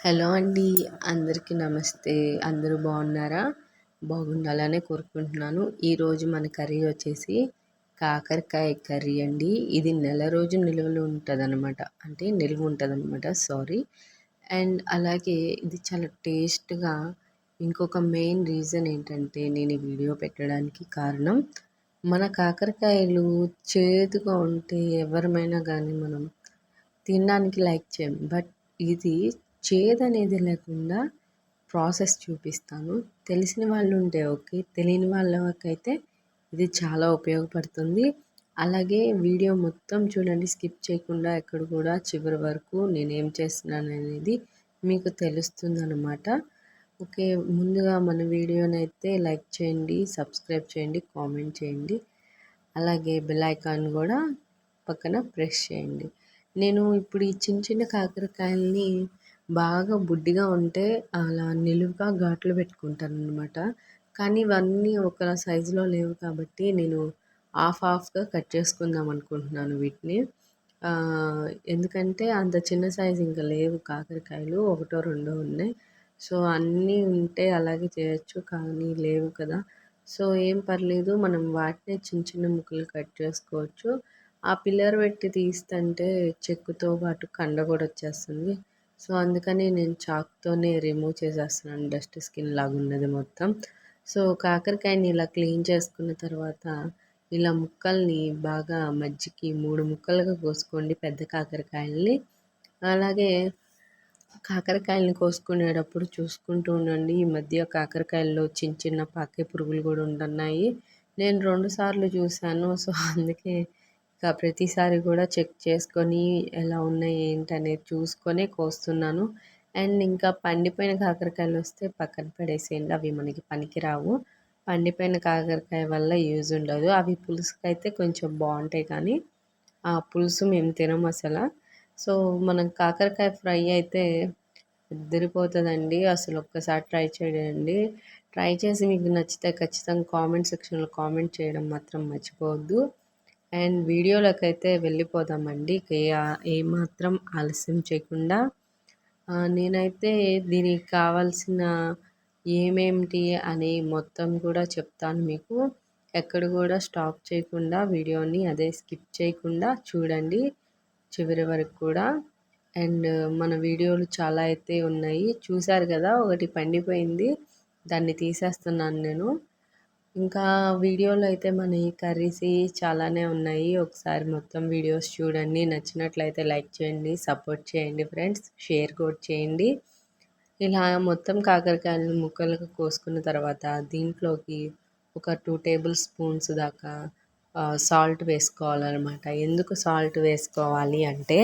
Hello అండి అందరికీ నమస్తే. అందరూ బాగున్నారా? బాగుండాలనే కోరుకుంటున్నాను. ఈరోజు మన కర్రీ వచ్చేసి కాకరకాయ కర్రీ అండి. ఇది నెల రోజు నిల్వలు ఉంటుంది అనమాట అంటే నిల్వ ఉంటుంది అనమాట సారీ. అండ్ అలాగే ఇది చాలా టేస్ట్గా ఇంకొక మెయిన్ రీజన్ ఏంటంటే నేను ఈ వీడియో పెట్టడానికి కారణం మన కాకరకాయలు చేదుగా ఉంటే ఎవరమైనా కానీ మనం తినడానికి లైక్ చేయం. బట్ ఇది చేదనేది లేకుండా ప్రాసెస్ చూపిస్తాను. తెలిసిన వాళ్ళు ఉంటే ఓకే తెలియని వాళ్ళకైతే ఇది చాలా ఉపయోగపడుతుంది. అలాగే వీడియో మొత్తం చూడండి స్కిప్ చేయకుండా ఎక్కడ కూడా చివరి వరకు నేనేం చేస్తున్నాను అనేది మీకు తెలుస్తుంది అనమాట ఓకే ముందుగా మన వీడియోని అయితే లైక్ చేయండి సబ్స్క్రైబ్ చేయండి కామెంట్ చేయండి. అలాగే బెల్ ఐకాన్ కూడా పక్కన ప్రెస్ చేయండి. నేను ఇప్పుడు ఈ చిన్న చిన్న కాకరకాయల్ని బాగా బుడ్డిగా ఉంటే అలా నిలువుగా ఘాట్లు పెట్టుకుంటాను అనమాట కానీ ఇవన్నీ ఒక సైజులో లేవు కాబట్టి నేను హాఫ్ హాఫ్గా కట్ చేసుకుందాం అనుకుంటున్నాను వీటిని. ఎందుకంటే అంత చిన్న సైజు ఇంకా లేవు కాకరకాయలు ఒకటో రెండో ఉన్నాయి. సో అన్నీ ఉంటే అలాగే చేయొచ్చు కానీ లేవు కదా. సో ఏం పర్లేదు మనం వాటినే చిన్న చిన్న ముక్కలు కట్ చేసుకోవచ్చు. ఆ పిల్లర్ పెట్టి తీస్తుంటే చెక్కుతో పాటు కండ కూడా వచ్చేస్తుంది. సో అందుకని నేను చాక్తోనే రిమూవ్ చేసేస్తున్నాను. డస్ట్ స్కిన్ లాగా ఉన్నది మొత్తం. సో కాకరకాయని ఇలా క్లీన్ చేసుకున్న తర్వాత ఇలా ముక్కల్ని బాగా మజ్జికి మూడు ముక్కలుగా కోసుకోండి పెద్ద కాకరకాయల్ని. అలాగే కాకరకాయలని కోసుకునేటప్పుడు చూసుకుంటూ ఉండండి. ఈ మధ్య కాకరకాయల్లో చిన్న చిన్న పాకే పురుగులు కూడా ఉంటున్నాయి. నేను రెండు సార్లు చూశాను. సో అందుకే ప్రతిసారి కూడా చెక్ చేసుకొని ఎలా ఉన్నాయి ఏంటి అనేది చూసుకొని కోస్తున్నాను. అండ్ ఇంకా పండిపోయిన కాకరకాయలు వస్తే పక్కన పడేసేయండి. అవి మనకి పనికిరావు. పండిపోయిన కాకరకాయ వల్ల యూజ్ ఉండదు. అవి పులుసుకైతే అయితే కొంచెం బాగుంటాయి కానీ ఆ పులుసు మేము తినం అసలు. సో మనం కాకరకాయ ఫ్రై అయితే ఎదిరిపోతుందండి అసలు ఒక్కసారి ట్రై చేయండి. ట్రై చేసి మీకు నచ్చితే ఖచ్చితంగా కామెంట్ సెక్షన్లో కామెంట్ చేయడం మాత్రం మర్చిపోవద్దు. అండ్ వీడియోలోకి అయితే వెళ్ళిపోదామండి ఏమాత్రం ఆలస్యం చేయకుండా. నేనైతే దీనికి కావాల్సిన ఏమేమిటి అని మొత్తం కూడా చెప్తాను మీకు. ఎక్కడ కూడా స్టాప్ చేయకుండా వీడియోని అదే స్కిప్ చేయకుండా చూడండి చివరి వరకు కూడా. అండ్ మన వీడియోలు చాలా అయితే ఉన్నాయి. చూశారు కదా ఒకటి పండిపోయింది. దాన్ని తీసేస్తున్నాను నేను. ఇంకా వీడియోలో అయితే మన ఈ కర్రీస్ చాలానే ఉన్నాయి. ఒకసారి మొత్తం వీడియోస్ చూడండి. నచ్చినట్లయితే లైక్ చేయండి సపోర్ట్ చేయండి ఫ్రెండ్స్. షేర్ కూడా చేయండి. ఇలా మొత్తం కాకరకాయలను ముక్కలుగా కోసుకున్న తర్వాత దీంట్లోకి ఒక టూ టేబుల్ స్పూన్స్ దాకా సాల్ట్ వేసుకోవాలన్నమాట. ఎందుకు సాల్ట్ వేసుకోవాలి అంటే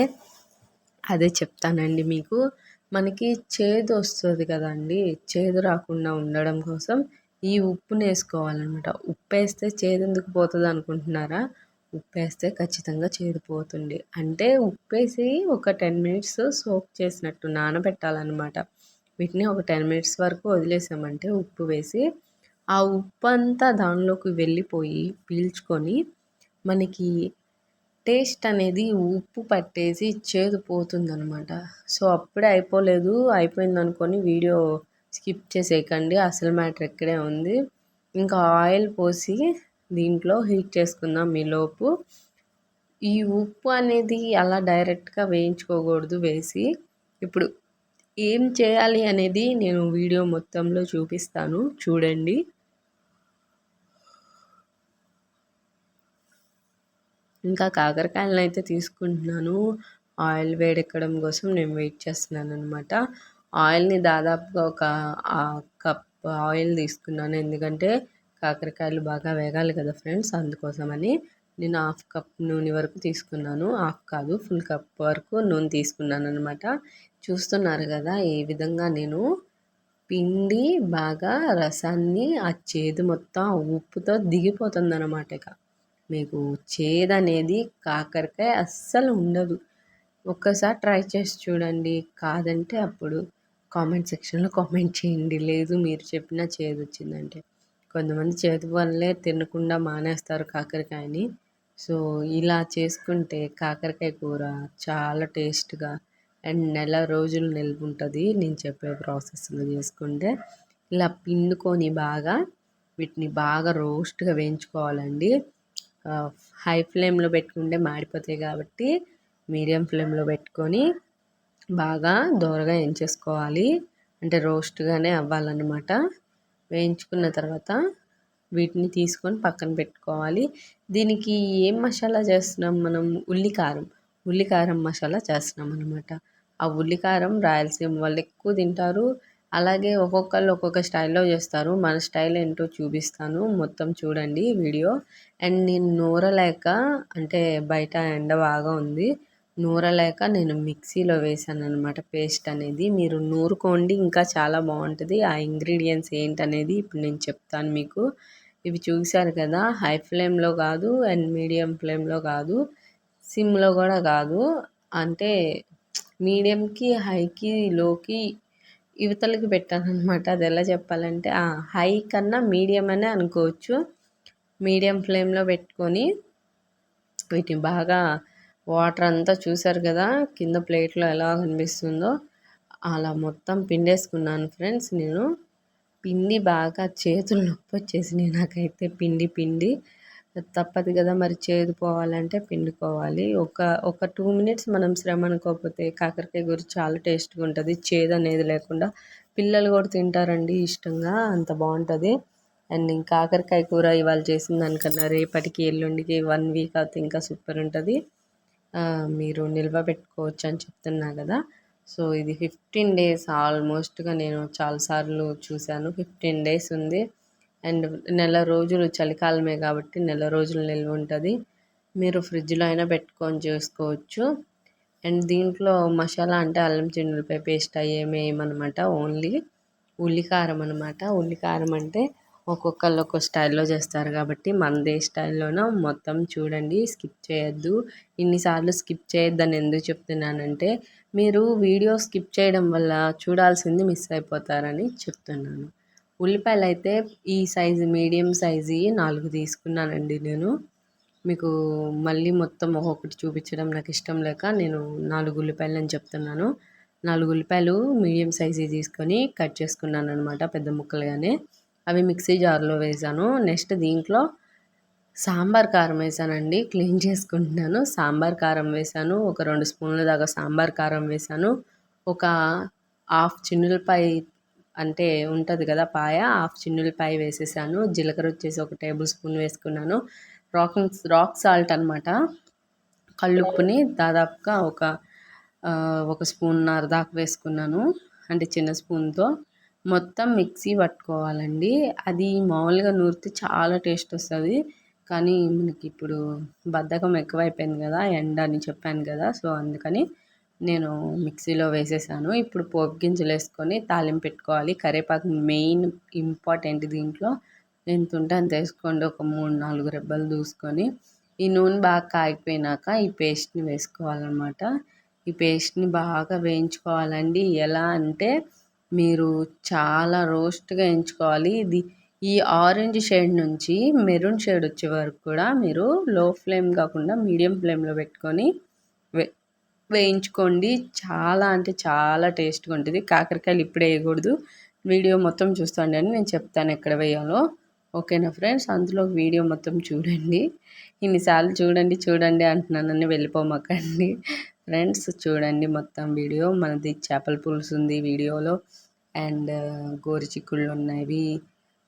అదే చెప్తానండి మీకు. మనకి చేదు వస్తుంది కదండి. చేదు రాకుండా ఉండడం కోసం ఈ ఉప్పుని వేసుకోవాలన్నమాట. ఉప్పు వేస్తే చేదు ఎందుకు పోతుంది అనుకుంటున్నారా? ఉప్పు వేస్తే ఖచ్చితంగా చేదు పోతుంది. అంటే ఉప్పు వేసి ఒక టెన్ మినిట్స్ సోక్ చేసినట్టు నానబెట్టాలన్నమాట. వీటిని ఒక టెన్ మినిట్స్ వరకు వదిలేసామంటే ఉప్పు వేసి ఆ ఉప్పు అంతా దానిలోకి వెళ్ళిపోయి పీల్చుకొని మనకి టేస్ట్ అనేది ఉప్పు పట్టేసి చేదు పోతుందనమాట సో అప్పుడే అయిపోలేదు. అయిపోయింది అనుకొని వీడియో స్కిప్ చేసేయకండి. అసలు మ్యాటర్ ఇక్కడే ఉంది. ఇంకా ఆయిల్ పోసి దీంట్లో హీట్ చేసుకుందాం ఈలోపు ఈ ఉప్పు అనేది అలా డైరెక్ట్గా వేయించుకోకూడదు వేసి. ఇప్పుడు ఏం చేయాలి అనేది నేను వీడియో మొత్తంలో చూపిస్తాను. చూడండి. ఇంకా కాకరకాయలను అయితే తీసుకుంటున్నాను. ఆయిల్ వేడెక్కడం కోసం నేను వెయిట్ చేస్తున్నాను అనమాట ఆయిల్ని దాదాపుగా ఒక కప్ ఆయిల్ తీసుకున్నాను. ఎందుకంటే కాకరకాయలు బాగా వేగాలి కదా ఫ్రెండ్స్ అందుకోసమని నేను హాఫ్ కప్ నూనె వరకు తీసుకున్నాను. హాఫ్ కాదు ఫుల్ కప్ వరకు నూనె తీసుకున్నాను అనమాట చూస్తున్నారు కదా ఏ విధంగా నేను పిండి బాగా రసాన్ని ఆ చేదు మొత్తం ఉప్పుతో దిగిపోతుంది అనమాట ఇక. మీకు చేదు అనేది కాకరకాయ అస్సలు ఉండదు. ఒక్కసారి ట్రై చేసి చూడండి కాదంటే అప్పుడు కామెంట్ సెక్షన్లో కామెంట్ చేయండి. లేదు మీరు చెప్పిన చేదు వచ్చిందంటే. కొంతమంది చేతి వల్లే తినకుండా మానేస్తారు కాకరకాయని. సో ఇలా చేసుకుంటే కాకరకాయ కూర చాలా టేస్ట్గా అండ్ నెల రోజులు నిల్వ ఉంటుంది నేను చెప్పే ప్రాసెస్లో చేసుకుంటే ఇలా పిండుకొని బాగా వీటిని బాగా రోస్ట్గా వేయించుకోవాలండి. హై ఫ్లేమ్లో పెట్టుకుంటే మాడిపోతాయి కాబట్టి మీడియం ఫ్లేమ్లో పెట్టుకొని బాగా దోరగా వేయించేసుకోవాలి అంటే రోస్ట్గానే అవ్వాలన్నమాట. వేయించుకున్న తర్వాత వీటిని తీసుకొని పక్కన పెట్టుకోవాలి. దీనికి ఏం మసాలా చేస్తున్నాం మనం? ఉల్లికారం. ఉల్లికారం మసాలా చేస్తున్నాం అనమాట ఆ ఉల్లికారం రాయలసీమ వాళ్ళు ఎక్కువ తింటారు. అలాగే ఒక్కొక్కళ్ళు ఒక్కొక్క స్టైల్లో చేస్తారు. మన స్టైల్ ఏంటో చూపిస్తాను. మొత్తం చూడండి వీడియో. అండ్ నేను నూరలేక అంటే బయట ఎండ బాగా ఉంది. నూరలేక నేను మిక్సీలో వేసాను అనమాట పేస్ట్ అనేది. మీరు నూరుకోండి ఇంకా చాలా బాగుంటుంది. ఆ ఇంగ్రీడియంట్స్ ఏంటనేది ఇప్పుడు నేను చెప్తాను మీకు. ఇవి చూశారు కదా హై ఫ్లేమ్లో కాదు అండ్ మీడియం ఫ్లేమ్లో కాదు సిమ్లో కూడా కాదు. అంటే మీడియంకి హైకి లోకి యువతలకి పెట్టాను అనమాట అది ఎలా చెప్పాలంటే హై కన్నా మీడియం అనే అనుకోవచ్చు. మీడియం ఫ్లేమ్లో పెట్టుకొని వీటిని బాగా వాటర్ అంతా చూసారు కదా కింద ప్లేట్లో ఎలా కనిపిస్తుందో. అలా మొత్తం పిండేసుకున్నాను ఫ్రెండ్స్ నేను. పిండి బాగా చేతులు నొప్పి వచ్చేసినాయి నాకైతే. పిండి పిండి. తప్పదు కదా మరి చేదు పోవాలంటే పిండుకోవాలి. ఒక ఒక టూ మినిట్స్ మనం శ్రమ అనుకోకపోతే కాకరకాయ గురి చాలా టేస్ట్గా ఉంటుంది. చేదు అనేది లేకుండా పిల్లలు కూడా తింటారండి ఇష్టంగా అంత బాగుంటుంది. అండ్ ఇంకా కాకరకాయ కూర ఇవాళ చేసిన దానికన్నా రేపటికి ఎల్లుండికి వన్ వీక్ అయితే ఇంకా సూపర్ ఉంటుంది. మీరు నిల్వ పెట్టుకోవచ్చు అని చెప్తున్నా కదా. సో ఇది ఫిఫ్టీన్ డేస్ ఆల్మోస్ట్గా నేను చాలాసార్లు చూశాను. ఫిఫ్టీన్ డేస్ ఉంది. అండ్ నెల రోజులు చలికాలమే కాబట్టి నెల రోజులు నిల్వ ఉంటుంది. మీరు ఫ్రిడ్జ్లో అయినా పెట్టుకొని చేసుకోవచ్చు. అండ్ దీంట్లో మసాలా అంటే అల్లం చిన్నులపై పేస్ట్ అయ్యేమేమనమాట ఓన్లీ ఉల్లికారం అనమాట ఉల్లికారం అంటే ఒక్కొక్కళ్ళు ఒక్కో స్టైల్లో చేస్తారు కాబట్టి మనదే స్టైల్లోనో? మొత్తం చూడండి స్కిప్ చేయొద్దు. ఇన్నిసార్లు స్కిప్ చేయొద్దని ఎందుకు చెప్తున్నానంటే మీరు వీడియో స్కిప్ చేయడం వల్ల చూడాల్సింది మిస్ అయిపోతారని చెప్తున్నాను. ఉల్లిపాయలు అయితే ఈ సైజు మీడియం సైజు నాలుగు తీసుకున్నానండి నేను. మీకు మళ్ళీ మొత్తం ఒక్కొక్కటి చూపించడం నాకు ఇష్టం లేక నేను నాలుగు ఉల్లిపాయలు అని చెప్తున్నాను. నాలుగు ఉల్లిపాయలు మీడియం సైజు తీసుకొని కట్ చేసుకున్నాను అనమాట పెద్ద ముక్కలుగానే. అవి మిక్సీ జార్లో వేసాను. నెక్స్ట్ దీంట్లో సాంబార్ కారం వేసానండి. క్లీన్ చేసుకుంటున్నాను. సాంబార్ కారం వేసాను. ఒక రెండు స్పూన్ల దాకా సాంబార్ కారం వేసాను. ఒక హాఫ్ చిన్నులపై అంటే ఉంటుంది కదా పాయ హాఫ్ చిన్నులపై వేసేసాను. జీలకర్ర వచ్చేసి ఒక టేబుల్ స్పూన్ వేసుకున్నాను. రాక్ రాక్ సాల్ట్ అనమాట కళ్ళుప్పుని దాదాపుగా ఒక ఒక స్పూన్నర దాకా వేసుకున్నాను. అంటే చిన్న స్పూన్తో. మొత్తం మిక్సీ పట్టుకోవాలండి. అది మామూలుగా నూరితే చాలా టేస్ట్ వస్తుంది. కానీ మనకి ఇప్పుడు బద్ధకం ఎక్కువైపోయింది కదా ఎండ అని చెప్పాను కదా సో అందుకని నేను మిక్సీలో వేసేసాను. ఇప్పుడు పోపు గింజలు వేసుకొని తాలింపు పెట్టుకోవాలి. కరివేపాకు మెయిన్ ఇంపార్టెంట్ దీంట్లో. ఎంత ఉంటే అంత వేసుకోండి. ఒక మూడు నాలుగు రెబ్బలు దూసుకొని ఈ నూనె బాగా కాగిపోయినాక ఈ పేస్ట్ని వేసుకోవాలన్నమాట. ఈ పేస్ట్ని బాగా వేయించుకోవాలండి. ఎలా అంటే మీరు చాలా రోస్ట్గా ఎంచుకోవాలి. ఇది ఈ ఆరెంజ్ షేడ్ నుంచి మెరూన్ షేడ్ వచ్చే వరకు కూడా మీరు లో ఫ్లేమ్ కాకుండా మీడియం ఫ్లేమ్లో పెట్టుకొని వే వేయించుకోండి. చాలా అంటే చాలా టేస్ట్గా ఉంటుంది. కాకరకాయలు ఇప్పుడే వేయకూడదు. వీడియో మొత్తం చూస్తాండి అని నేను చెప్తాను ఎక్కడ వేయాలో. ఓకేనా ఫ్రెండ్స్? అందులో వీడియో మొత్తం చూడండి. ఇన్నిసార్లు చూడండి చూడండి అంటున్నానని వెళ్ళిపోమాకండి. ఫ్రెండ్స్ చూడండి మొత్తం వీడియో. మనది చేపల పులుసు ఉంది వీడియోలో. అండ్ గోరుచిక్కుళ్ళు ఉన్నవి.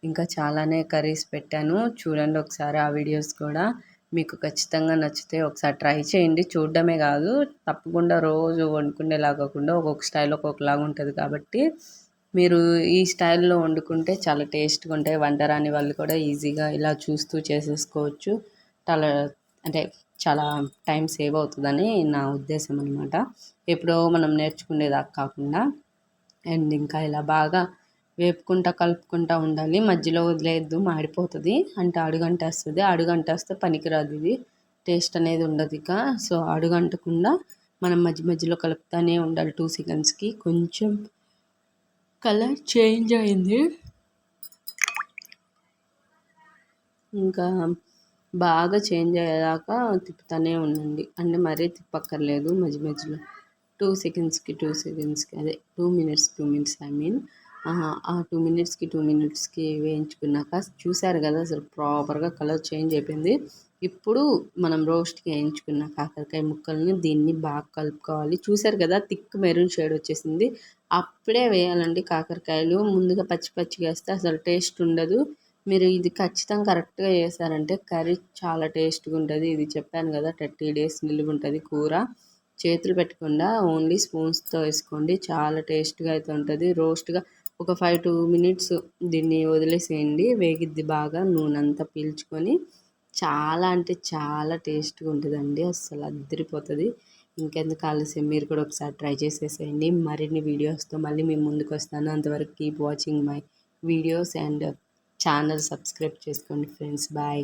ఇంకా చాలానే కర్రీస్ పెట్టాను. చూడండి ఒకసారి ఆ వీడియోస్ కూడా. మీకు ఖచ్చితంగా నచ్చితే ఒకసారి ట్రై చేయండి. చూడడమే కాదు తప్పకుండా రోజు వండుకునేలా కాకుండా ఒక్కొక్క స్టైల్ ఒక్కొక్కలాగా ఉంటుంది కాబట్టి మీరు ఈ స్టైల్లో వండుకుంటే చాలా టేస్ట్గా ఉంటాయి. వంట రాని వాళ్ళు కూడా ఈజీగా ఇలా చూస్తూ చేసేసుకోవచ్చు. చాలా అంటే చాలా టైం సేవ్ అవుతుందని నా ఉద్దేశం అనమాట ఎప్పుడో మనం నేర్చుకునేదాకా కాకుండా. అండ్ ఇంకా ఇలా బాగా వేపుకుంటా కలుపుకుంటా ఉండాలి. మధ్యలో వదిలేయద్దు మాడిపోతుంది. అంటే అడుగంటేస్తుంది. అడుగంటేస్తే పనికిరాదు ఇది. టేస్ట్ అనేది ఉండదు ఇక. సో అడుగంటకుండా మనం మధ్య మధ్యలో కలుపుతానే ఉండాలి టూ సెకండ్స్కి కొంచెం కలర్ చేంజ్ అయింది. ఇంకా బాగా చేంజ్ అయ్యేదాకా తిప్పుతూనే ఉండండి. అంటే మరీ తిప్పక్కర్లేదు మధ్య మధ్యలో. టూ సెకండ్స్కి టూ సెకండ్స్కి అదే two minutes two minutes I mean uh two మినిట్స్కి టూ మినిట్స్కి వేయించుకున్నాక చూసారు కదా అసలు ప్రాపర్గా కలర్ చేంజ్ అయిపోయింది. ఇప్పుడు మనం రోస్ట్కి వేయించుకున్న కాకరకాయ ముక్కల్ని దీన్ని బాగా కలుపుకోవాలి. చూసారు కదా థిక్ మెరూన్ షేడ్ వచ్చేసింది. అప్పుడే వేయాలండి కాకరకాయలు. ముందుగా పచ్చి పచ్చిగా వేస్తే అసలు టేస్ట్ ఉండదు. మీరు ఇది ఖచ్చితంగా కరెక్ట్గా చేశారంటే కర్రీ చాలా టేస్ట్గా ఉంటుంది. ఇది చెప్పాను కదా థర్టీ డేస్ నిలువ ఉంటుంది కూర. చేతులు పెట్టకుండా ఓన్లీ స్పూన్స్తో వేసుకోండి. చాలా టేస్ట్గా అయితే ఉంటుంది. రోస్ట్గా ఒక ఫైవ్ టూ మినిట్స్ దీన్ని వదిలేసేయండి. వేగిద్ది బాగా నూనె అంతా పీల్చుకొని. చాలా అంటే చాలా టేస్ట్గా ఉంటుందండి. అస్సలు అద్దరిపోతుంది ఇంకెందుకు ఆలస్యం? మీరు కూడా ఒకసారి ట్రై చేసేసేయండి. మరిన్ని వీడియోస్తో మళ్ళీ మేము ముందుకు వస్తాను. అంతవరకు keep watching my videos and channel subscribe చేసుకోండి ఫ్రెండ్స్. బాయ్.